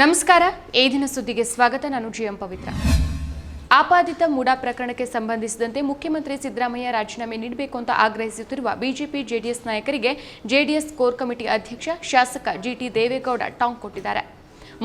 ನಮಸ್ಕಾರ. ಈ ದಿನ ಸುದ್ದಿಗೆ ಸ್ವಾಗತ. ನಾನು ಜಿಎಂ ಪವಿತ್ರ. ಆಪಾದಿತ ಮೂಡಾ ಪ್ರಕರಣಕ್ಕೆ ಸಂಬಂಧಿಸಿದಂತೆ ಮುಖ್ಯಮಂತ್ರಿ ಸಿದ್ದರಾಮಯ್ಯ ರಾಜೀನಾಮೆ ನೀಡಬೇಕು ಅಂತ ಆಗ್ರಹಿಸುತ್ತಿರುವ ಬಿಜೆಪಿ ಜೆಡಿಎಸ್ ನಾಯಕರಿಗೆ ಜೆಡಿಎಸ್ ಕೋರ್ ಕಮಿಟಿ ಅಧ್ಯಕ್ಷ ಶಾಸಕ ಜಿಟಿ ದೇವೇಗೌಡ ಟಾಂಗ್ ಕೊಟ್ಟಿದ್ದಾರೆ.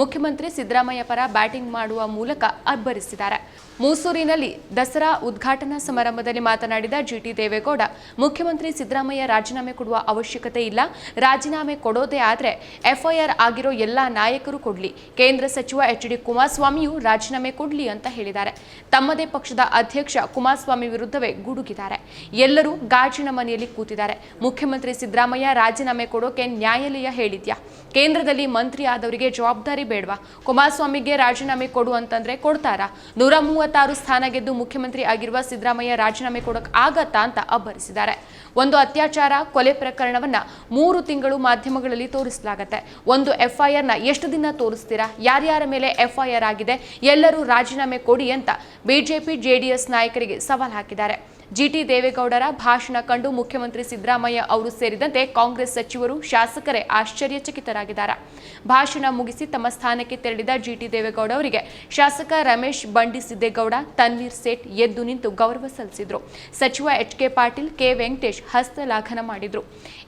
ಮುಖ್ಯಮಂತ್ರಿ ಸಿದ್ದರಾಮಯ್ಯ ಪರ ಬ್ಯಾಟಿಂಗ್ ಮಾಡುವ ಮೂಲಕ ಅಬ್ಬರಿಸಿದ್ದಾರೆ ಮೂಸೂರಿನಲ್ಲಿ ದಸರಾ ಉದ್ಘಾಟನಾ ಸಮಾರಂಭದಲ್ಲಿ ಮಾತನಾಡಿದ ಜಿಟಿ ದೇವೇಗೌಡ, ಮುಖ್ಯಮಂತ್ರಿ ಸಿದ್ದರಾಮಯ್ಯ ರಾಜೀನಾಮೆ ಕೊಡುವ ಅವಶ್ಯಕತೆ ಇಲ್ಲ, ರಾಜೀನಾಮೆ ಕೊಡೋದೇ ಆದರೆ ಎಫ್ಐಆರ್ ಆಗಿರೋ ಎಲ್ಲ ನಾಯಕರು ಕೊಡ್ಲಿ, ಕೇಂದ್ರ ಸಚಿವ ಎಚ್ ಡಿ ಕುಮಾರಸ್ವಾಮಿಯೂ ರಾಜೀನಾಮೆ ಕೊಡಲಿ ಅಂತ ಹೇಳಿದ್ದಾರೆ. ತಮ್ಮದೇ ಪಕ್ಷದ ಅಧ್ಯಕ್ಷ ಕುಮಾರಸ್ವಾಮಿ ವಿರುದ್ಧವೇ ಗುಡುಗಿದ್ದಾರೆ. ಎಲ್ಲರೂ ಗಾಜಿನ ಮನೆಯಲ್ಲಿ ಕೂತಿದ್ದಾರೆ. ಮುಖ್ಯಮಂತ್ರಿ ಸಿದ್ದರಾಮಯ್ಯ ರಾಜೀನಾಮೆ ಕೊಡೋಕೆ ನ್ಯಾಯಾಲಯ ಹೇಳಿದ್ಯಾ? ಕೇಂದ್ರದಲ್ಲಿ ಮಂತ್ರಿ ಆದವರಿಗೆ ಜವಾಬ್ದಾರಿ ಬೇಡವಾ? ಕುಮಾರಸ್ವಾಮಿಗೆ ರಾಜೀನಾಮೆ ಕೊಡು ಅಂತಂದ್ರೆ ಕೊಡ್ತಾರಾ? ನೂರ ಮೂವತ್ತಾರು ಸ್ಥಾನ ಗೆದ್ದು ಮುಖ್ಯಮಂತ್ರಿ ಆಗಿರುವ ಸಿದ್ದರಾಮಯ್ಯ ರಾಜೀನಾಮೆ ಕೊಡಕ್ ಆಗತ್ತಾ ಅಂತ ಅಬ್ಬರಿಸಿದ್ದಾರೆ. ಒಂದು ಅತ್ಯಾಚಾರ, ಕೊಲೆ ಪ್ರಕರಣವನ್ನ ಮೂರು ತಿಂಗಳು ಮಾಧ್ಯಮಗಳಲ್ಲಿ ತೋರಿಸಲಾಗತ್ತೆ. ಒಂದು ಎಫ್ಐಆರ್ನ ಎಷ್ಟು ದಿನ ತೋರಿಸ್ತೀರಾ? ಯಾರ್ಯಾರ ಮೇಲೆ ಎಫ್ಐಆರ್ ಆಗಿದೆ? ಎಲ್ಲರೂ ರಾಜೀನಾಮೆ ಕೊಡಿ ಅಂತ ಬಿಜೆಪಿ, ಜೆಡಿಎಸ್ ನಾಯಕರಿಗೆ ಸವಾಲ್ ಹಾಕಿದ್ದಾರೆ. ಜಿಟಿ ದೇವೇಗೌಡರ ಭಾಷಣ ಕಂಡು ಮುಖ್ಯಮಂತ್ರಿ ಸಿದ್ದರಾಮಯ್ಯ ಅವರು ಸೇರಿದಂತೆ ಕಾಂಗ್ರೆಸ್ ಸಚಿವರು, ಶಾಸಕರೇ ಆಶ್ಚರ್ಯಚಕಿತರಾಗಿದ್ದಾರೆ. ಭಾಷಣ ಮುಗಿಸಿ ತಮ್ಮ ಸ್ಥಾನಕ್ಕೆ ತೆರಳಿದ ಜಿಟಿ ದೇವೇಗೌಡ ಅವರಿಗೆ ಶಾಸಕ ರಮೇಶ್ ಬಂಡಿ ಸಿದ್ದೇಗೌಡ, ತನ್ವೀರ್ ಸೇಠ್ ಎದ್ದು ನಿಂತು ಗೌರವ ಸಲ್ಲಿಸಿದರು. ಸಚಿವ H K Patil, K Venkatesh ಹಸ್ತಲಾಘನ ಮಾಡಿದ್ರು.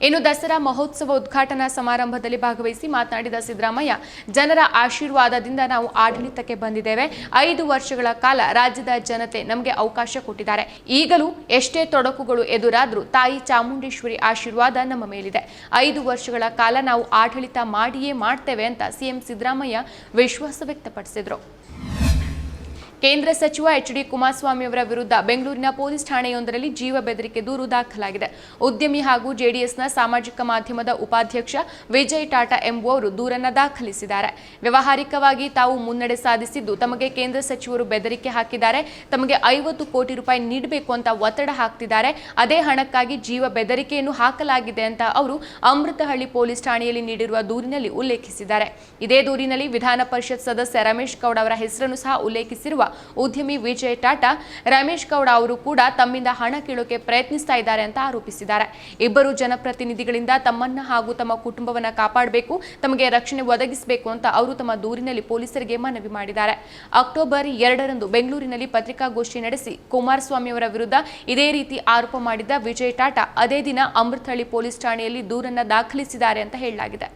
ಇನ್ನು ದಸರಾ ಮಹೋತ್ಸವ ಉದ್ಘಾಟನಾ ಸಮಾರಂಭದಲ್ಲಿ ಭಾಗವಹಿಸಿ ಮಾತನಾಡಿದ ಸಿದ್ದರಾಮಯ್ಯ, ಜನರ ಆಶೀರ್ವಾದದಿಂದ ನಾವು ಆಡಳಿತಕ್ಕೆ ಬಂದಿದ್ದೇವೆ. ಐದು ವರ್ಷಗಳ ಕಾಲ ರಾಜ್ಯದ ಜನತೆ ನಮಗೆ ಅವಕಾಶ ಕೊಟ್ಟಿದ್ದಾರೆ. ಈಗಲೂ ಎಷ್ಟೇ ತೊಡಕುಗಳು ಎದುರಾದರೂ ತಾಯಿ ಚಾಮುಂಡೇಶ್ವರಿ ಆಶೀರ್ವಾದ ನಮ್ಮ ಮೇಲಿದೆ. ಐದು ವರ್ಷಗಳ ಕಾಲ ನಾವು ಆಡಳಿತ ಮಾಡಿಯೇ ಮಾಡ್ತೇವೆ ಅಂತ ಸಿಎಂ ಸಿದ್ದರಾಮಯ್ಯ ವಿಶ್ವಾಸ ವ್ಯಕ್ತಪಡಿಸಿದರು. ಕೇಂದ್ರ ಸಚಿವ ಎಚ್ ಡಿ ಕುಮಾರಸ್ವಾಮಿ ಅವರ ವಿರುದ್ಧ ಬೆಂಗಳೂರಿನ ಪೊಲೀಸ್ ಠಾಣೆಯೊಂದರಲ್ಲಿ ಜೀವ ಬೆದರಿಕೆ ದೂರು ದಾಖಲಾಗಿದೆ. ಉದ್ಯಮಿ ಹಾಗೂ ಜೆಡಿಎಸ್ನ ಸಾಮಾಜಿಕ ಮಾಧ್ಯಮದ ಉಪಾಧ್ಯಕ್ಷ ವಿಜಯ್ ಟಾಟಾ ಎಂಬುವವರು ದೂರನ್ನ ದಾಖಲಿಸಿದ್ದಾರೆ. ವ್ಯವಹಾರಿಕವಾಗಿ ತಾವು ಮುನ್ನಡೆ ಸಾಧಿಸಿದ್ದು ತಮಗೆ ಕೇಂದ್ರ ಸಚಿವರು ಬೆದರಿಕೆ ಹಾಕಿದ್ದಾರೆ. ತಮಗೆ ಐವತ್ತು ಕೋಟಿ ರೂಪಾಯಿ ನೀಡಬೇಕು ಅಂತ ಒತ್ತಡ ಹಾಕ್ತಿದ್ದಾರೆ. ಅದೇ ಹಣಕ್ಕಾಗಿ ಜೀವ ಬೆದರಿಕೆಯನ್ನು ಹಾಕಲಾಗಿದೆ ಅಂತ ಅವರು ಅಮೃತಹಳ್ಳಿ ಪೊಲೀಸ್ ಠಾಣೆಯಲ್ಲಿ ನೀಡಿರುವ ದೂರಿನಲ್ಲಿ ಉಲ್ಲೇಖಿಸಿದ್ದಾರೆ. ಇದೇ ದೂರಿನಲ್ಲಿ ವಿಧಾನ ಪರಿಷತ್ ಸದಸ್ಯ ರಮೇಶ್ ಗೌಡ ಅವರ ಹೆಸರನ್ನು ಸಹ ಉಲ್ಲೇಖಿಸಿರುವ ಉದ್ಯಮಿ ವಿಜಯ್ ಟಾಟಾ, ರಮೇಶ್ ಗೌಡ ಅವರು ಕೂಡ ತಮ್ಮಿಂದ ಹಣ ಕೀಳೋಕೆ ಪ್ರಯತ್ನಿಸ್ತಾ ಇದ್ದಾರೆ ಅಂತ ಆರೋಪಿಸಿದ್ದಾರೆ. ಇಬ್ಬರು ಜನಪ್ರತಿನಿಧಿಗಳಿಂದ ತಮ್ಮನ್ನ ಹಾಗೂ ತಮ್ಮ ಕುಟುಂಬವನ್ನ ಕಾಪಾಡಬೇಕು, ತಮಗೆ ರಕ್ಷಣೆ ಒದಗಿಸಬೇಕು ಅಂತ ಅವರು ತಮ್ಮ ದೂರಿನಲ್ಲಿ ಪೊಲೀಸರಿಗೆ ಮನವಿ ಮಾಡಿದ್ದಾರೆ. ಅಕ್ಟೋಬರ್ ಎರಡರಂದು ಬೆಂಗಳೂರಿನಲ್ಲಿ ಪತ್ರಿಕಾಗೋಷ್ಠಿ ನಡೆಸಿ ಕುಮಾರಸ್ವಾಮಿ ಅವರ ವಿರುದ್ಧ ಇದೇ ರೀತಿ ಆರೋಪ ಮಾಡಿದ್ದ ವಿಜಯ್ ಟಾಟಾ ಅದೇ ದಿನ ಅಮೃತಹಳ್ಳಿ ಪೊಲೀಸ್ ಠಾಣೆಯಲ್ಲಿ ದೂರನ್ನ ದಾಖಲಿಸಿದ್ದಾರೆ ಅಂತ ಹೇಳಲಾಗಿದೆ.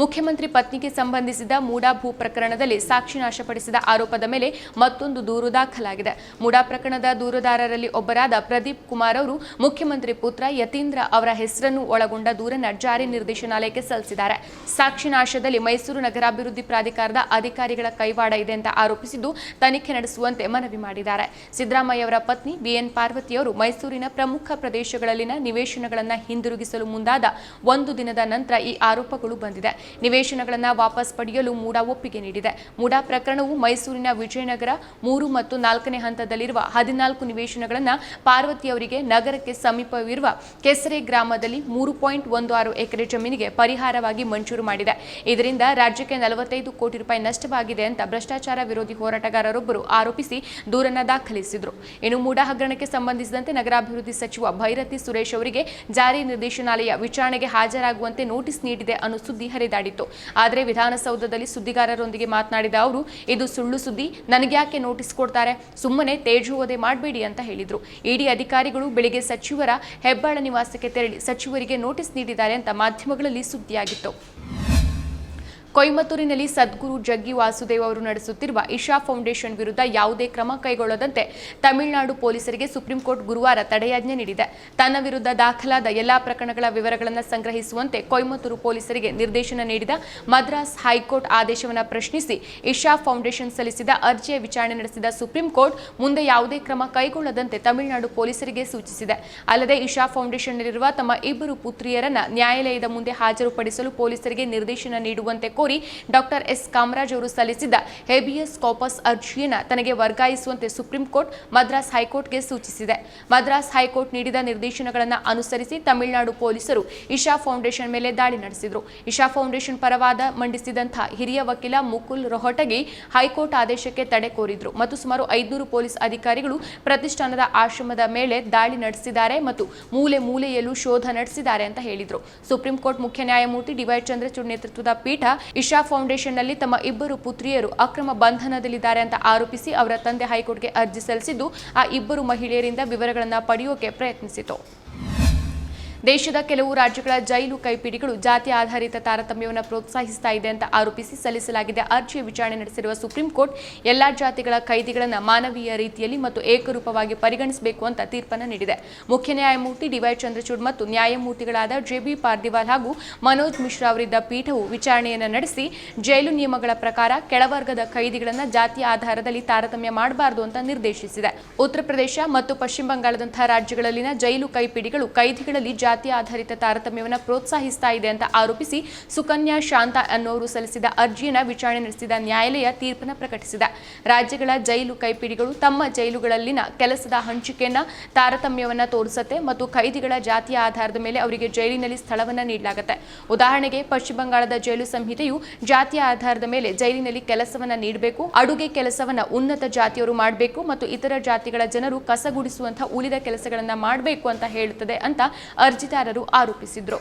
ಮುಖ್ಯಮಂತ್ರಿ ಪತ್ನಿಗೆ ಸಂಬಂಧಿಸಿದ ಮೂಡಾ ಭೂ ಪ್ರಕರಣದಲ್ಲಿ ಸಾಕ್ಷಿ ನಾಶಪಡಿಸಿದ ಆರೋಪದ ಮೇಲೆ ಮತ್ತೊಂದು ದೂರು ದಾಖಲಾಗಿದೆ. ಮೂಡಾ ಪ್ರಕರಣದ ದೂರುದಾರರಲ್ಲಿ ಒಬ್ಬರಾದ ಪ್ರದೀಪ್ ಕುಮಾರ್ ಅವರು ಮುಖ್ಯಮಂತ್ರಿ ಪುತ್ರ ಯತೀಂದ್ರ ಅವರ ಹೆಸರನ್ನು ಒಳಗೊಂಡ ದೂರನ್ನು ಜಾರಿ ನಿರ್ದೇಶನಾಲಯಕ್ಕೆ ಸಲ್ಲಿಸಿದ್ದಾರೆ. ಸಾಕ್ಷಿ ನಾಶದಲ್ಲಿ ಮೈಸೂರು ನಗರಾಭಿವೃದ್ಧಿ ಪ್ರಾಧಿಕಾರದ ಅಧಿಕಾರಿಗಳ ಕೈವಾಡ ಇದೆ ಅಂತ ಆರೋಪಿಸಿದ್ದು ತನಿಖೆ ನಡೆಸುವಂತೆ ಮನವಿ ಮಾಡಿದ್ದಾರೆ. ಸಿದ್ದರಾಮಯ್ಯ ಅವರ ಪತ್ನಿ ಬಿಎನ್ ಪಾರ್ವತಿಯವರು ಮೈಸೂರಿನ ಪ್ರಮುಖ ಪ್ರದೇಶಗಳಲ್ಲಿನ ನಿವೇಶನಗಳನ್ನು ಹಿಂದಿರುಗಿಸಲು ಮುಂದಾದ ಒಂದು ದಿನದ ನಂತರ ಈ ಆರೋಪಗಳು ಬಂದಿದೆ. ನಿವೇಶನಗಳನ್ನು ವಾಪಸ್ ಪಡೆಯಲು ಮೂಡಾ ಒಪ್ಪಿಗೆ ನೀಡಿದೆ. ಮೂಡಾ ಪ್ರಕರಣವು ಮೈಸೂರಿನ ವಿಜಯನಗರ ಮೂರು ಮತ್ತು ನಾಲ್ಕನೇ ಹಂತದಲ್ಲಿರುವ ಹದಿನಾಲ್ಕು ನಿವೇಶನಗಳನ್ನು ಪಾರ್ವತಿಯವರಿಗೆ ನಗರಕ್ಕೆ ಸಮೀಪವಿರುವ ಕೆಸರೆ ಗ್ರಾಮದಲ್ಲಿ ಮೂರು ಪಾಯಿಂಟ್ ಒಂದು ಆರು ಎಕರೆ ಜಮೀನಿಗೆ ಪರಿಹಾರವಾಗಿ ಮಂಜೂರು ಮಾಡಿದೆ. ಇದರಿಂದ ರಾಜ್ಯಕ್ಕೆ ನಲವತ್ತೈದು ಕೋಟಿ ರೂಪಾಯಿ ನಷ್ಟವಾಗಿದೆ ಅಂತ ಭ್ರಷ್ಟಾಚಾರ ವಿರೋಧಿ ಹೋರಾಟಗಾರರೊಬ್ಬರು ಆರೋಪಿಸಿ ದೂರನ್ನ ದಾಖಲಿಸಿದರು. ಇನ್ನು ಮೂಡಾ ಹಗರಣಕ್ಕೆ ಸಂಬಂಧಿಸಿದಂತೆ ನಗರಾಭಿವೃದ್ಧಿ ಸಚಿವ ಭೈರತಿ ಸುರೇಶ್ ಅವರಿಗೆ ಜಾರಿ ನಿರ್ದೇಶನಾಲಯ ವಿಚಾರಣೆಗೆ ಹಾಜರಾಗುವಂತೆ ನೋಟಿಸ್ ನೀಡಿದೆ ಅನ್ನೋ ಸುದ್ದಿ ಹರಿದಾಡಿತ್ತು ಆದರೆ ವಿಧಾನಸೌಧದಲ್ಲಿ ಸುದ್ದಿಗಾರರೊಂದಿಗೆ ಮಾತನಾಡಿದ ಅವರು, ಇದು ಸುಳ್ಳು ಸುದ್ದಿ ನನಗ್ಯಾಕೆ ನೋಟಿಸ್ ಕೊಡ್ತಾರೆ? ಸುಮ್ಮನೆ ತೇಜೋವಧೆ ಮಾಡಬೇಡಿ ಅಂತ ಹೇಳಿದರು. ಇಡಿ ಅಧಿಕಾರಿಗಳು ಬೆಳಿಗ್ಗೆ ಸಚಿವರ ಹೆಬ್ಬಾಳ ನಿವಾಸಕ್ಕೆ ತೆರಳಿ, ಸಚಿವರಿಗೆ ನೋಟಿಸ್ ನೀಡಿದ್ದಾರೆ ಅಂತ ಮಾಧ್ಯಮಗಳಲ್ಲಿ ಸುದ್ದಿಯಾಗಿತ್ತು. ಕೊಯಮತ್ತೂರಿನಲ್ಲಿ ಸದ್ಗುರು ಜಗ್ಗಿ ವಾಸುದೇವ್ ಅವರು ನಡೆಸುತ್ತಿರುವ ಇಶಾ ಫೌಂಡೇಶನ್ ವಿರುದ್ಧ ಯಾವುದೇ ಕ್ರಮ ಕೈಗೊಳ್ಳದಂತೆ ತಮಿಳುನಾಡು ಪೊಲೀಸರಿಗೆ ಸುಪ್ರೀಂ ಕೋರ್ಟ್ ಗುರುವಾರ ತಡೆಯಾಜ್ಞೆ ನೀಡಿದೆ. ತನ್ನ ವಿರುದ್ಧ ದಾಖಲಾದ ಎಲ್ಲಾ ಪ್ರಕರಣಗಳ ವಿವರಗಳನ್ನು ಸಂಗ್ರಹಿಸುವಂತೆ ಕೊಯಮತ್ತೂರು ಪೊಲೀಸರಿಗೆ ನಿರ್ದೇಶನ ನೀಡಿದ ಮದ್ರಾಸ್ ಹೈಕೋರ್ಟ್ ಆದೇಶವನ್ನು ಪ್ರಶ್ನಿಸಿ ಇಶಾ ಫೌಂಡೇಶನ್ ಸಲ್ಲಿಸಿದ ಅರ್ಜಿಯ ವಿಚಾರಣೆ ನಡೆಸಿದ ಸುಪ್ರೀಂ ಕೋರ್ಟ್ ಮುಂದೆ ಯಾವುದೇ ಕ್ರಮ ಕೈಗೊಳ್ಳದಂತೆ ತಮಿಳುನಾಡು ಪೊಲೀಸರಿಗೆ ಸೂಚಿಸಿದೆ. ಅಲ್ಲದೆ ಇಶಾ ಫೌಂಡೇಶನ್ನಲ್ಲಿರುವ ತಮ್ಮ ಇಬ್ಬರು ಪುತ್ರಿಯರನ್ನ ನ್ಯಾಯಾಲಯದ ಮುಂದೆ ಹಾಜರುಪಡಿಸಲು ಪೊಲೀಸರಿಗೆ ನಿರ್ದೇಶನ ನೀಡುವಂತೆ ಕೋರಿ ಡಾಕ್ಟರ್ ಎಸ್ ಕಾಮರಾಜ್ ಅವರು ಸಲ್ಲಿಸಿದ್ದ ಹೇಬಿಯಸ್ ಕಾಪಸ್ ಅರ್ಜಿಯನ್ನು ತನಗೆ ವರ್ಗಾಯಿಸುವಂತೆ ಸುಪ್ರೀಂ ಕೋರ್ಟ್ ಮದ್ರಾಸ್ ಹೈಕೋರ್ಟ್ಗೆ ಸೂಚಿಸಿದೆ. ಮದ್ರಾಸ್ ಹೈಕೋರ್ಟ್ ನೀಡಿದ ನಿರ್ದೇಶನಗಳನ್ನು ಅನುಸರಿಸಿ ತಮಿಳುನಾಡು ಪೊಲೀಸರು ಇಶಾ ಫೌಂಡೇಶನ್ ಮೇಲೆ ದಾಳಿ ನಡೆಸಿದರು. ಇಶಾ ಫೌಂಡೇಶನ್ ಪರವಾದ ಮಂಡಿಸಿದಂತಹ ಹಿರಿಯ ವಕೀಲ ಮುಕುಲ್ ರೋಹಟಗಿ ಹೈಕೋರ್ಟ್ ಆದೇಶಕ್ಕೆ ತಡೆ ಕೋರಿದ್ರು ಮತ್ತು ಸುಮಾರು ಐದುನೂರು ಪೊಲೀಸ್ ಅಧಿಕಾರಿಗಳು ಪ್ರತಿಷ್ಠಾನದ ಆಶ್ರಮದ ಮೇಲೆ ದಾಳಿ ನಡೆಸಿದ್ದಾರೆ ಮತ್ತು ಮೂಲೆ ಮೂಲೆಯಲ್ಲೂ ಶೋಧ ನಡೆಸಿದ್ದಾರೆ ಅಂತ ಹೇಳಿದರು. ಸುಪ್ರೀಂ ಕೋರ್ಟ್ ಮುಖ್ಯ ನ್ಯಾಯಮೂರ್ತಿ ಡಿವೈ ಚಂದ್ರಚೂಡ್ ನೇತೃತ್ವದ ಪೀಠ ಇಶಾ ಫೌಂಡೇಶನ್ನಲ್ಲಿ ತಮ್ಮ ಇಬ್ಬರು ಪುತ್ರಿಯರು ಅಕ್ರಮ ಬಂಧನದಲ್ಲಿದ್ದಾರೆ ಅಂತ ಆರೋಪಿಸಿ ಅವರ ತಂದೆ ಹೈಕೋರ್ಟ್ಗೆ ಅರ್ಜಿ ಸಲ್ಲಿಸಿದ್ದು, ಆ ಇಬ್ಬರು ಮಹಿಳೆಯರಿಂದ ವಿವರಗಳನ್ನು ಪಡೆಯೋಕೆ ಪ್ರಯತ್ನಿಸಿತು. ದೇಶದ ಕೆಲವು ರಾಜ್ಯಗಳ ಜೈಲು ಕೈಪಿಡಿಗಳು ಜಾತಿ ಆಧಾರಿತ ತಾರತಮ್ಯವನ್ನು ಪ್ರೋತ್ಸಾಹಿಸ್ತಾ ಇದೆ ಅಂತ ಆರೋಪಿಸಿ ಸಲ್ಲಿಸಲಾಗಿದೆ ಅರ್ಜಿಯ ವಿಚಾರಣೆ ನಡೆಸಿರುವ ಸುಪ್ರೀಂ ಕೋರ್ಟ್ ಎಲ್ಲಾ ಜಾತಿಗಳ ಕೈದಿಗಳನ್ನು ಮಾನವೀಯ ರೀತಿಯಲ್ಲಿ ಮತ್ತು ಏಕರೂಪವಾಗಿ ಪರಿಗಣಿಸಬೇಕು ಅಂತ ತೀರ್ಪನ್ನು ನೀಡಿದೆ. ಮುಖ್ಯ ನ್ಯಾಯಮೂರ್ತಿ ಡಿವೈ ಚಂದ್ರಚೂಡ್ ಮತ್ತು ನ್ಯಾಯಮೂರ್ತಿಗಳಾದ ಜೆಬಿ ಪಾರ್ದಿವಾಲ್ ಹಾಗೂ ಮನೋಜ್ ಮಿಶ್ರಾ ಅವರಿದ್ದ ಪೀಠವು ವಿಚಾರಣೆಯನ್ನು ನಡೆಸಿ ಜೈಲು ನಿಯಮಗಳ ಪ್ರಕಾರ ಕೆಳವರ್ಗದ ಕೈದಿಗಳನ್ನು ಜಾತಿ ಆಧಾರದಲ್ಲಿ ತಾರತಮ್ಯ ಮಾಡಬಾರದು ಅಂತ ನಿರ್ದೇಶಿಸಿದೆ. ಉತ್ತರ ಪ್ರದೇಶ ಮತ್ತು ಪಶ್ಚಿಮ ಬಂಗಾಳದಂತಹ ರಾಜ್ಯಗಳಲ್ಲಿನ ಜೈಲು ಕೈಪಿಡಿಗಳು ಕೈದಿಗಳಲ್ಲಿ ಜಾತಿ ಆಧಾರಿತ ತಾರತಮ್ಯವನ್ನು ಪ್ರೋತ್ಸಾಹಿಸ್ತಾ ಇದೆ ಅಂತ ಆರೋಪಿಸಿ ಸುಕನ್ಯಾ ಶಾಂತ ಅನ್ನೋರು ಸಲ್ಲಿಸಿದ ಅರ್ಜಿಯನ್ನ ವಿಚಾರಣೆ ನಡೆಸಿದ ನ್ಯಾಯಾಲಯ ತೀರ್ಪನ್ನು ಪ್ರಕಟಿಸಿದೆ. ರಾಜ್ಯಗಳ ಜೈಲು ಕೈಪಿಡಿಗಳು ತಮ್ಮ ಜೈಲುಗಳಲ್ಲಿನ ಕೆಲಸದ ಹಂಚಿಕೆಯನ್ನ ತಾರತಮ್ಯವನ್ನ ತೋರಿಸುತ್ತೆ ಮತ್ತು ಖೈದಿಗಳ ಜಾತಿಯ ಆಧಾರದ ಮೇಲೆ ಅವರಿಗೆ ಜೈಲಿನಲ್ಲಿ ಸ್ಥಳವನ್ನ ನೀಡಲಾಗುತ್ತೆ. ಉದಾಹರಣೆಗೆ, ಪಶ್ಚಿಮ ಬಂಗಾಳದ ಜೈಲು ಸಂಹಿತೆಯು ಜಾತಿಯ ಆಧಾರದ ಮೇಲೆ ಜೈಲಿನಲ್ಲಿ ಕೆಲಸವನ್ನ ನೀಡಬೇಕು, ಅಡುಗೆ ಕೆಲಸವನ್ನ ಉನ್ನತ ಜಾತಿಯವರು ಮಾಡಬೇಕು ಮತ್ತು ಇತರ ಜಾತಿಗಳ ಜನರು ಕಸಗುಡಿಸುವಂತಹ ಉಳಿದ ಕೆಲಸಗಳನ್ನ ಮಾಡಬೇಕು ಅಂತ ಹೇಳುತ್ತದೆ ಅಂತ ಅರ್ಜಿದಾರರು ಆರೋಪಿಸಿದ್ರು.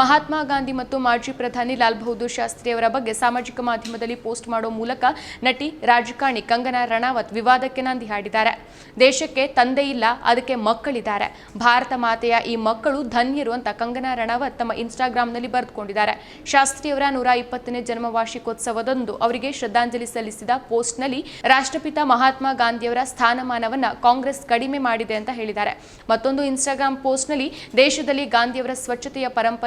ಮಹಾತ್ಮ ಗಾಂಧಿ ಮತ್ತು ಮಾಜಿ ಪ್ರಧಾನಿ ಲಾಲ್ ಬಹದ್ದೂರ್ ಶಾಸ್ತ್ರಿ ಅವರ ಬಗ್ಗೆ ಸಾಮಾಜಿಕ ಮಾಧ್ಯಮದಲ್ಲಿ ಪೋಸ್ಟ್ ಮಾಡೋ ಮೂಲಕ ನಟಿ ರಾಜಕಾರಣಿ ಕಂಗನಾ ರಣಾವತ್ ವಿವಾದಕ್ಕೆ ನಾಂದಿ ಹಾಡಿದ್ದಾರೆ. ದೇಶಕ್ಕೆ ತಂದೆ ಇಲ್ಲ, ಅದಕ್ಕೆ ಮಕ್ಕಳಿದ್ದಾರೆ. ಭಾರತ ಮಾತೆಯ ಈ ಮಕ್ಕಳು ಧನ್ಯರು ಅಂತ ಕಂಗನಾ ರಣಾವತ್ ತಮ್ಮ ಇನ್ಸ್ಟಾಗ್ರಾಂನಲ್ಲಿ ಬರೆದುಕೊಂಡಿದ್ದಾರೆ. ಶಾಸ್ತ್ರಿ ಅವರ ನೂರ ಇಪ್ಪತ್ತನೇ ಜನ್ಮ ವಾರ್ಷಿಕೋತ್ಸವದಂದು ಅವರಿಗೆ ಶ್ರದ್ಧಾಂಜಲಿ ಸಲ್ಲಿಸಿದ ಪೋಸ್ಟ್ನಲ್ಲಿ ರಾಷ್ಟ್ರಪಿತ ಮಹಾತ್ಮ ಗಾಂಧಿಯವರ ಸ್ಥಾನಮಾನವನ್ನ ಕಾಂಗ್ರೆಸ್ ಕಡಿಮೆ ಮಾಡಿದೆ ಅಂತ ಹೇಳಿದ್ದಾರೆ. ಮತ್ತೊಂದು ಇನ್ಸ್ಟಾಗ್ರಾಂ ಪೋಸ್ಟ್ನಲ್ಲಿ ದೇಶದಲ್ಲಿ ಗಾಂಧಿಯವರ ಸ್ವಚ್ಛತೆಯ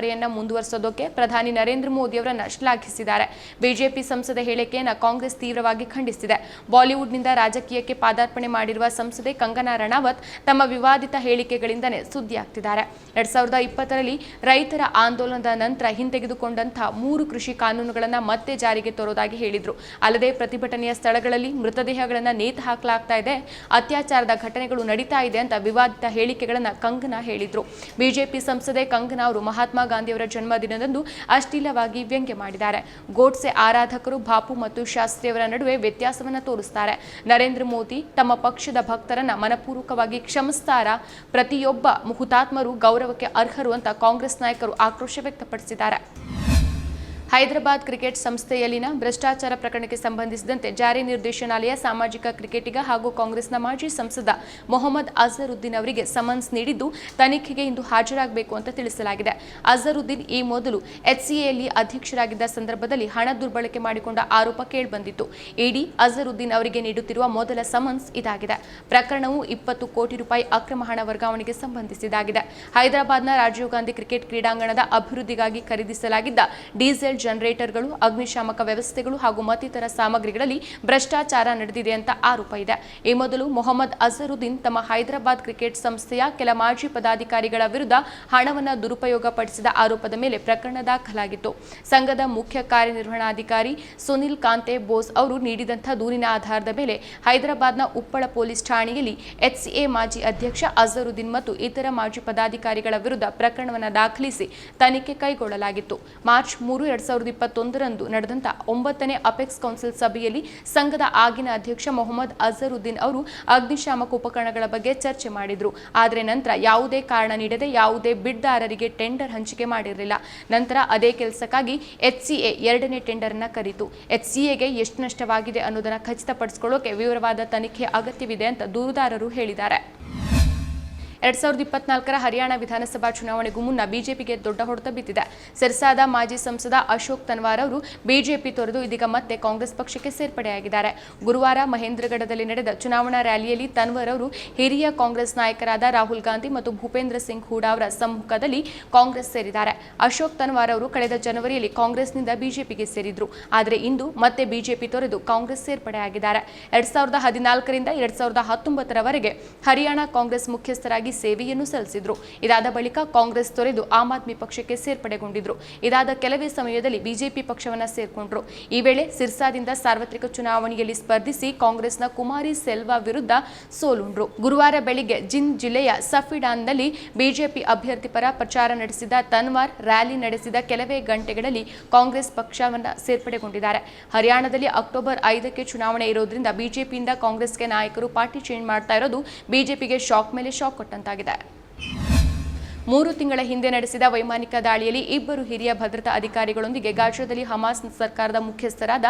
ಪರಂಪರೆಯನ್ನ ಮುಂದುವರಿಸೋದಕ್ಕೆ ಪ್ರಧಾನಿ ನರೇಂದ್ರ ಮೋದಿ ಅವರನ್ನ ಶ್ಲಾಘಿಸಿದ್ದಾರೆ. ಬಿಜೆಪಿ ಸಂಸದ ಹೇಳಿಕೆಯನ್ನ ಕಾಂಗ್ರೆಸ್ ತೀವ್ರವಾಗಿ ಖಂಡಿಸಿದೆ. ಬಾಲಿವುಡ್ನಿಂದ ರಾಜಕೀಯಕ್ಕೆ ಪಾದಾರ್ಪಣೆ ಮಾಡಿರುವ ಸಂಸದೆ ಕಂಗನಾ ರಣಾವತ್ ತಮ್ಮ ವಿವಾದಿತ ಹೇಳಿಕೆಗಳಿಂದಲೇ ಸುದ್ದಿಯಾಗ್ತಿದ್ದಾರೆ. ಎರಡ್ ಸಾವಿರದ ಇಪ್ಪತ್ತರಲ್ಲಿ ರೈತರ ಆಂದೋಲನದ ನಂತರ ಹಿಂತೆಗೆದುಕೊಂಡಂತಹ ಮೂರು ಕೃಷಿ ಕಾನೂನುಗಳನ್ನು ಮತ್ತೆ ಜಾರಿಗೆ ತರೋದಾಗಿ ಹೇಳಿದ್ರು. ಅಲ್ಲದೆ ಪ್ರತಿಭಟನೆಯ ಸ್ಥಳಗಳಲ್ಲಿ ಮೃತದೇಹಗಳನ್ನು ನೇತು ಹಾಕಲಾಗ್ತಾ ಇದೆ. ಅತ್ಯಾಚಾರದ ಘಟನೆಗಳು ನಡೀತಾ ಇದೆ ಅಂತ ವಿವಾದಿತ ಹೇಳಿಕೆಗಳನ್ನು ಕಂಗನಾ ಹೇಳಿದ್ರು. ಬಿಜೆಪಿ ಸಂಸದೆ ಕಂಗನಾ ಅವರು ಮಹಾತ್ಮ ಗಾಂಧಿಯವರ ಜನ್ಮದಿನದಂದು ಅಶ್ಲೀಲವಾಗಿ ವ್ಯಂಗ್ಯ ಮಾಡಿದ್ದಾರೆ. ಗೋಡ್ಸೆ ಆರಾಧಕರು, ಬಾಪು ಮತ್ತು ಶಾಸ್ತ್ರಿಯವರ ನಡುವೆ ವ್ಯತ್ಯಾಸವನ್ನು ತೋರಿಸ್ತಾರೆ. ನರೇಂದ್ರ ಮೋದಿ ತಮ್ಮ ಪಕ್ಷದ ಭಕ್ತರನ್ನ ಮನಪೂರ್ವಕವಾಗಿ ಕ್ಷಮಿಸ್ತಾರ. ಪ್ರತಿಯೊಬ್ಬ ಹುತಾತ್ಮರು ಗೌರವಕ್ಕೆ ಅರ್ಹರು ಅಂತ ಕಾಂಗ್ರೆಸ್ ನಾಯಕರು ಆಕ್ರೋಶ ವ್ಯಕ್ತಪಡಿಸಿದ್ದಾರೆ. ಹೈದರಾಬಾದ್ ಕ್ರಿಕೆಟ್ ಸಂಸ್ಥೆಯಲ್ಲಿನ ಭ್ರಷ್ಟಾಚಾರ ಪ್ರಕರಣಕ್ಕೆ ಸಂಬಂಧಿಸಿದಂತೆ ಜಾರಿ ನಿರ್ದೇಶನಾಲಯ ಸಾಮಾಜಿಕ ಕ್ರಿಕೆಟಿಗ ಹಾಗೂ ಕಾಂಗ್ರೆಸ್ನ ಮಾಜಿ ಸಂಸದ ಮೊಹಮ್ಮದ್ ಅಜರುದ್ದೀನ್ ಅವರಿಗೆ ಸಮನ್ಸ್ ನೀಡಿದ್ದು, ತನಿಖೆಗೆ ಇಂದು ಹಾಜರಾಗಬೇಕು ಅಂತ ತಿಳಿಸಲಾಗಿದೆ. ಅಜರುದ್ದೀನ್ ಈ ಮೊದಲು ಎಚ್ಸಿಎಯಲ್ಲಿ ಅಧ್ಯಕ್ಷರಾಗಿದ್ದ ಸಂದರ್ಭದಲ್ಲಿ ಹಣ ದುರ್ಬಳಕೆ ಮಾಡಿಕೊಂಡ ಆರೋಪ ಕೇಳಿಬಂದಿತ್ತು. ಇಡಿ ಅಜರುದ್ದೀನ್ ಅವರಿಗೆ ನೀಡುತ್ತಿರುವ ಮೊದಲ ಸಮನ್ಸ್ ಇದಾಗಿದೆ. ಪ್ರಕರಣವು ಇಪ್ಪತ್ತು ಕೋಟಿ ರೂಪಾಯಿ ಅಕ್ರಮ ಹಣ ವರ್ಗಾವಣೆಗೆ ಸಂಬಂಧಿಸಿದಾಗಿದೆ. ಹೈದರಾಬಾದ್ನ ರಾಜೀವ್ ಗಾಂಧಿ ಕ್ರಿಕೆಟ್ ಕ್ರೀಡಾಂಗಣದ ಅಭಿವೃದ್ಧಿಗಾಗಿ ಖರೀದಿಸಲಾಗಿದ್ದ ಡೀಸೆಲ್ ಜನರೇಟರ್ಗಳು, ಅಗ್ನಿಶಾಮಕ ವ್ಯವಸ್ಥೆಗಳು ಹಾಗೂ ಮತ್ತಿತರ ಸಾಮಗ್ರಿಗಳಲ್ಲಿ ಭ್ರಷ್ಟಾಚಾರ ನಡೆದಿದೆ ಅಂತ ಆರೋಪ ಇದೆ. ಈ ಮೊದಲು ಮೊಹಮ್ಮದ್ ಅಜರುದ್ದೀನ್ ತಮ್ಮ ಹೈದರಾಬಾದ್ ಕ್ರಿಕೆಟ್ ಸಂಸ್ಥೆಯ ಕೆಲ ಮಾಜಿ ಪದಾಧಿಕಾರಿಗಳ ವಿರುದ್ಧ ಹಣವನ್ನು ದುರುಪಯೋಗಪಡಿಸಿದ ಆರೋಪದ ಮೇಲೆ ಪ್ರಕರಣ ದಾಖಲಾಗಿತ್ತು. ಸಂಘದ ಮುಖ್ಯ ಕಾರ್ಯನಿರ್ವಹಣಾಧಿಕಾರಿ ಸುನಿಲ್ ಕಾಂತೆ ಬೋಸ್ ಅವರು ನೀಡಿದಂತಹ ದೂರಿನ ಆಧಾರದ ಮೇಲೆ ಹೈದರಾಬಾದ್ನ ಉಪ್ಪಳ ಪೊಲೀಸ್ ಠಾಣೆಯಲ್ಲಿ ಎಚ್ಸಿಎ ಮಾಜಿ ಅಧ್ಯಕ್ಷ ಅಜರುದ್ದೀನ್ ಮತ್ತು ಇತರ ಮಾಜಿ ಪದಾಧಿಕಾರಿಗಳ ವಿರುದ್ಧ ಪ್ರಕರಣವನ್ನು ದಾಖಲಿಸಿ ತನಿಖೆ ಕೈಗೊಳ್ಳಲಾಗಿತ್ತು. ಮಾರ್ಚ್ ಮೂರು, ಎರಡ್ ಸಾವಿರದ ಇಪ್ಪತ್ತೊಂದರಂದು ನಡೆದಂತ ಒಂಬತ್ತನೇ ಅಪೆಕ್ಸ್ ಕೌನ್ಸಿಲ್ ಸಭೆಯಲ್ಲಿ ಸಂಘದ ಆಗಿನ ಅಧ್ಯಕ್ಷ ಮೊಹಮ್ಮದ್ ಅಜರುದ್ದೀನ್ ಅವರು ಅಗ್ನಿಶಾಮಕ ಉಪಕರಣಗಳ ಬಗ್ಗೆ ಚರ್ಚೆ ಮಾಡಿದ್ರು. ಆದರೆ ನಂತರ ಯಾವುದೇ ಕಾರಣ ನೀಡದೆ ಯಾವುದೇ ಬಿಡ್ದಾರರಿಗೆ ಟೆಂಡರ್ ಹಂಚಿಕೆ ಮಾಡಿರಲಿಲ್ಲ. ನಂತರ ಅದೇ ಕೆಲಸಕ್ಕಾಗಿ ಎಚ್ಸಿಎ ಎರಡನೇ ಟೆಂಡರ್ ಅನ್ನ ಕರೀತು. ಎಚ್ಸಿಎಗೆ ಎಷ್ಟು ನಷ್ಟವಾಗಿದೆ ಅನ್ನೋದನ್ನ ಖಚಿತಪಡಿಸಿಕೊಳ್ಳೋಕೆ ವಿವರವಾದ ತನಿಖೆ ಅಗತ್ಯವಿದೆ ಅಂತ ದೂರುದಾರರು ಹೇಳಿದ್ದಾರೆ. ಎರಡ್ ಸಾವಿರದ ಇಪ್ಪತ್ನಾಲ್ಕರ ಹರಿಯಾಣ ವಿಧಾನಸಭಾ ಚುನಾವಣೆಗೂ ಮುನ್ನ ಬಿಜೆಪಿಗೆ ದೊಡ್ಡ ಹೊಡೆತ ಬಿದ್ದಿದೆ. ಸಿರ್ಸಾದ ಮಾಜಿ ಸಂಸದ ಅಶೋಕ್ ತನ್ವಾರ್ ಅವರು ಬಿಜೆಪಿ ತೊರೆದು ಇದೀಗ ಮತ್ತೆ ಕಾಂಗ್ರೆಸ್ ಪಕ್ಷಕ್ಕೆ ಸೇರ್ಪಡೆಯಾಗಿದ್ದಾರೆ. ಗುರುವಾರ ಮಹೇಂದ್ರಗಢದಲ್ಲಿ ನಡೆದ ಚುನಾವಣಾ ರ್ಯಾಲಿಯಲ್ಲಿ ತನ್ವರ್ ಅವರು ಹಿರಿಯ ಕಾಂಗ್ರೆಸ್ ನಾಯಕರಾದ ರಾಹುಲ್ ಗಾಂಧಿ ಮತ್ತು ಭೂಪೇಂದ್ರ ಸಿಂಗ್ ಹೂಡಾ ಅವರ ಸಮ್ಮುಖದಲ್ಲಿ ಕಾಂಗ್ರೆಸ್ ಸೇರಿದ್ದಾರೆ. ಅಶೋಕ್ ತನ್ವಾರ್ ಅವರು ಕಳೆದ ಜನವರಿಯಲ್ಲಿ ಕಾಂಗ್ರೆಸ್ನಿಂದ ಬಿಜೆಪಿಗೆ ಸೇರಿದ್ರು. ಆದರೆ ಇಂದು ಮತ್ತೆ ಬಿಜೆಪಿ ತೊರೆದು ಕಾಂಗ್ರೆಸ್ ಸೇರ್ಪಡೆಯಾಗಿದ್ದಾರೆ. ಎರಡ್ ಸಾವಿರದ ಹದಿನಾಲ್ಕರಿಂದ ಎರಡ್ ಸಾವಿರದ ಹತ್ತೊಂಬತ್ತರವರೆಗೆ ಹರಿಯಾಣ ಕಾಂಗ್ರೆಸ್ ಮುಖ್ಯಸ್ಥರಾಗಿ ಸೇವೆಯನ್ನು ಸಲ್ಲಿಸಿದ್ರು. ಇದಾದ ಬಳಿಕ ಕಾಂಗ್ರೆಸ್ ತೊರೆದು ಆಮ್ ಆದ್ಮಿ ಪಕ್ಷಕ್ಕೆ ಸೇರ್ಪಡೆಗೊಂಡಿದ್ರು. ಇದಾದ ಕೆಲವೇ ಸಮಯದಲ್ಲಿ ಬಿಜೆಪಿ ಪಕ್ಷವನ್ನ ಸೇರ್ಕೊಂಡ್ರು. ಈ ವೇಳೆ ಸಿರ್ಸಾದಿಂದ ಸಾರ್ವತ್ರಿಕ ಚುನಾವಣೆಯಲ್ಲಿ ಸ್ಪರ್ಧಿಸಿ ಕಾಂಗ್ರೆಸ್ನ ಕುಮಾರಿ ಸೆಲ್ವಾ ವಿರುದ್ಧ ಸೋಲುಂಡ್ರು. ಗುರುವಾರ ಬೆಳಿಗ್ಗೆ ಜಿನ್ ಜಿಲ್ಲೆಯ ಸಫಿಡಾನ್ನಲ್ಲಿ ಬಿಜೆಪಿ ಅಭ್ಯರ್ಥಿ ಪರ ಪ್ರಚಾರ ನಡೆಸಿದ ತನ್ವಾರ್ ರ್ಯಾಲಿ ನಡೆಸಿದ ಕೆಲವೇ ಗಂಟೆಗಳಲ್ಲಿ ಕಾಂಗ್ರೆಸ್ ಪಕ್ಷವನ್ನ ಸೇರ್ಪಡೆಗೊಂಡಿದ್ದಾರೆ. ಹರಿಯಾಣದಲ್ಲಿ ಅಕ್ಟೋಬರ್ ಐದಕ್ಕೆ ಚುನಾವಣೆ ಇರೋದ್ರಿಂದ ಬಿಜೆಪಿಯಿಂದ ಕಾಂಗ್ರೆಸ್ಗೆ ನಾಯಕರು ಪಾರ್ಟಿ ಚೇಂಜ್ ಮಾಡ್ತಾ ಇರೋದು ಬಿಜೆಪಿಗೆ ಶಾಕ್ ಮೇಲೆ ಶಾಕ್ ಕೊಟ್ಟಂತಾಗಿದೆ ಮೂರು ತಿಂಗಳ ಹಿಂದೆ ನಡೆಸಿದ ವೈಮಾನಿಕ ದಾಳಿಯಲ್ಲಿ ಇಬ್ಬರು ಹಿರಿಯ ಭದ್ರತಾ ಅಧಿಕಾರಿಗಳೊಂದಿಗೆ ಗಾಜಾದಲ್ಲಿ ಹಮಾಸ್ ಸರ್ಕಾರದ ಮುಖ್ಯಸ್ಥರಾದ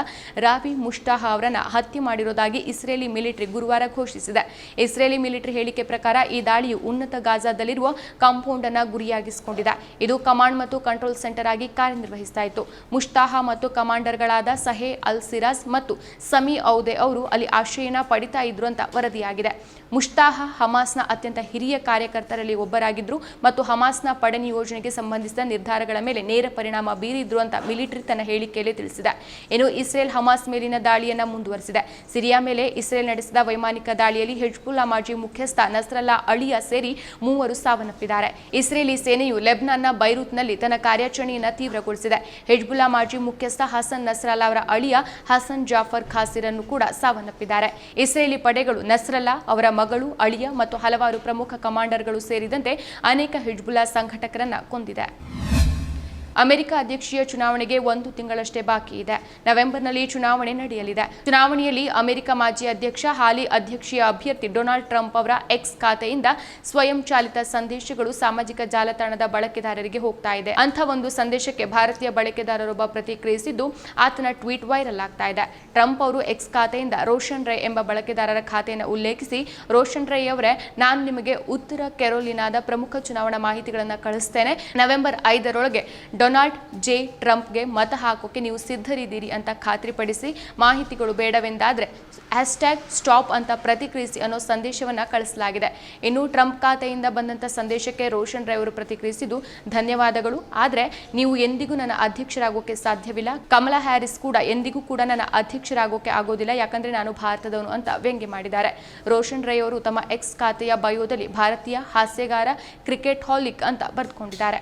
ರಾವಿ ಮುಷ್ಟಾಹ ಅವರನ್ನ ಹತ್ಯೆ ಮಾಡಿರುವುದಾಗಿ ಇಸ್ರೇಲಿ ಮಿಲಿಟರಿ ಗುರುವಾರ ಘೋಷಿಸಿದೆ. ಇಸ್ರೇಲಿ ಮಿಲಿಟರಿ ಹೇಳಿಕೆ ಪ್ರಕಾರ ಈ ದಾಳಿಯು ಉನ್ನತ ಗಾಜಾದಲ್ಲಿರುವ ಕಾಂಪೌಂಡ್ ಅನ್ನು ಗುರಿಯಾಗಿಸಿಕೊಂಡಿದೆ. ಇದು ಕಮಾಂಡ್ ಮತ್ತು ಕಂಟ್ರೋಲ್ ಸೆಂಟರ್ ಆಗಿ ಕಾರ್ಯನಿರ್ವಹಿಸ್ತಾ ಇತ್ತು. ಮುಷ್ತಾಹ ಮತ್ತು ಕಮಾಂಡರ್ಗಳಾದ ಸಹೇ ಅಲ್ ಸಿರಾಜ್ ಮತ್ತು ಸಮಿ ಔದೆ ಅವರು ಅಲ್ಲಿ ಆಶ್ರಯನ ಪಡಿತಾ ಇದ್ರು ಅಂತ ವರದಿಯಾಗಿದೆ. ಮುಷ್ತಾಹ ಹಮಾಸ್ನ ಅತ್ಯಂತ ಹಿರಿಯ ಕಾರ್ಯಕರ್ತರಲ್ಲಿ ಒಬ್ಬರಾಗಿದ್ದರು ಮತ್ತು ಹಮಾಸ್ನ ಪಡೆ ನಿಯೋಜನೆಗೆ ಸಂಬಂಧಿಸಿದ ನಿರ್ಧಾರಗಳ ಮೇಲೆ ನೇರ ಪರಿಣಾಮ ಬೀರಿದ್ರು ಅಂತ ಮಿಲಿಟರಿ ತನ್ನ ಹೇಳಿಕೆಯಲ್ಲಿ ತಿಳಿಸಿದೆ. ಇನ್ನು ಇಸ್ರೇಲ್ ಹಮಾಸ್ ಮೇಲಿನ ದಾಳಿಯನ್ನು ಮುಂದುವರೆಸಿದೆ. ಸಿರಿಯಾ ಮೇಲೆ ಇಸ್ರೇಲ್ ನಡೆಸಿದ ವೈಮಾನಿಕ ದಾಳಿಯಲ್ಲಿ ಹೆಜ್ಬುಲ್ಲಾ ಮಾಜಿ ಮುಖ್ಯಸ್ಥ ನಸ್ರಲ್ಲಾ ಅಳಿಯ ಸೇರಿ ಮೂವರು ಸಾವನ್ನಪ್ಪಿದ್ದಾರೆ. ಇಸ್ರೇಲಿ ಸೇನೆಯು ಲೆಬ್ನಾನ್ನ ಬೈರೂತ್ನಲ್ಲಿ ತನ್ನ ಕಾರ್ಯಾಚರಣೆಯನ್ನು ತೀವ್ರಗೊಳಿಸಿದೆ. ಹೆಜ್ಬುಲ್ಲಾ ಮಾಜಿ ಮುಖ್ಯಸ್ಥ ಹಸನ್ ನಸ್ರಲ್ಲಾ ಅವರ ಅಳಿಯ ಹಸನ್ ಜಾಫರ್ ಖಾಸಿರನ್ನು ಕೂಡ ಸಾವನ್ನಪ್ಪಿದ್ದಾರೆ. ಇಸ್ರೇಲಿ ಪಡೆಗಳು ನಸ್ರಲ್ಲಾ ಅವರ ಮಗಳು ಅಳಿಯ ಮತ್ತು ಹಲವಾರು ಪ್ರಮುಖ ಕಮಾಂಡರ್ಗಳು ಸೇರಿದಂತೆ ಅನೇಕ ಹಿಜ್ಬುಲ್ಲಾ ಸಂಘಟಕರನ್ನ ಕೊಂದಿದೆ. ಅಮೆರಿಕ ಅಧ್ಯಕ್ಷೀಯ ಚುನಾವಣೆಗೆ ಒಂದು ತಿಂಗಳಷ್ಟೇ ಬಾಕಿ ಇದೆ. ನವೆಂಬರ್ನಲ್ಲಿ ಚುನಾವಣೆ ನಡೆಯಲಿದೆ. ಚುನಾವಣೆಯಲ್ಲಿ ಅಮೆರಿಕ ಮಾಜಿ ಅಧ್ಯಕ್ಷ, ಹಾಲಿ ಅಧ್ಯಕ್ಷೀಯ ಅಭ್ಯರ್ಥಿ ಡೊನಾಲ್ಡ್ ಟ್ರಂಪ್ ಅವರ ಎಕ್ಸ್ ಖಾತೆಯಿಂದ ಸ್ವಯಂ ಚಾಲಿತ ಸಂದೇಶಗಳು ಸಾಮಾಜಿಕ ಜಾಲತಾಣದ ಬಳಕೆದಾರರಿಗೆ ಹೋಗ್ತಾ ಇದೆ. ಅಂಥ ಒಂದು ಸಂದೇಶಕ್ಕೆ ಭಾರತೀಯ ಬಳಕೆದಾರರೊಬ್ಬ ಪ್ರತಿಕ್ರಿಯಿಸಿದ್ದು, ಆತನ ಟ್ವೀಟ್ ವೈರಲ್ ಆಗ್ತಾ ಇದೆ. ಟ್ರಂಪ್ ಅವರು ಎಕ್ಸ್ ಖಾತೆಯಿಂದ ರೋಷನ್ ರೈ ಎಂಬ ಬಳಕೆದಾರರ ಖಾತೆಯನ್ನು ಉಲ್ಲೇಖಿಸಿ, ರೋಷನ್ ರೈ ಅವರೇ, ನಾನು ನಿಮಗೆ ಉತ್ತರ ಕೆರೋಲಿನಾದ ಪ್ರಮುಖ ಚುನಾವಣಾ ಮಾಹಿತಿಗಳನ್ನು ಕಳಿಸ್ತೇನೆ. ನವೆಂಬರ್ ಐದರೊಳಗೆ ಡೊನಾಲ್ಡ್ ಜೆ. ಟ್ರಂಪ್ಗೆ ಮತ ಹಾಕೋಕೆ ನೀವು ಸಿದ್ಧರಿದ್ದೀರಿ ಅಂತ ಖಾತ್ರಿಪಡಿಸಿ ಮಾಹಿತಿಗಳು ಬೇಡವೆಂದಾದರೆ ಹ್ಯಾಶ್ಟ್ಯಾಗ್ ಸ್ಟಾಪ್ ಅಂತ ಪ್ರತಿಕ್ರಿಯಿಸಿ ಅನ್ನೋ ಸಂದೇಶವನ್ನು ಕಳಿಸಲಾಗಿದೆ. ಇನ್ನು ಟ್ರಂಪ್ ಖಾತೆಯಿಂದ ಬಂದಂಥ ಸಂದೇಶಕ್ಕೆ ರೋಷನ್ ರೈ ಅವರು ಪ್ರತಿಕ್ರಿಯಿಸಿದ್ದು ಧನ್ಯವಾದಗಳು. ಆದರೆ ನೀವು ಎಂದಿಗೂ ನನ್ನ ಅಧ್ಯಕ್ಷರಾಗೋಕೆ ಸಾಧ್ಯವಿಲ್ಲ. ಕಮಲಾ ಹ್ಯಾರಿಸ್ ಕೂಡ ಎಂದಿಗೂ ಕೂಡ ನನ್ನ ಅಧ್ಯಕ್ಷರಾಗೋಕೆ ಆಗೋದಿಲ್ಲ. ಯಾಕಂದರೆ ನಾನು ಭಾರತದವನು ಅಂತ ವ್ಯಂಗ್ಯ ಮಾಡಿದ್ದಾರೆ. ರೋಷನ್ ರೈ ಅವರು ತಮ್ಮ ಎಕ್ಸ್ ಖಾತೆಯ ಬಯೋದಲ್ಲಿ ಭಾರತೀಯ ಹಾಸ್ಯಗಾರ, ಕ್ರಿಕೆಟ್ ಹಾಲಿಕ್ ಅಂತ ಬರೆದುಕೊಂಡಿದ್ದಾರೆ.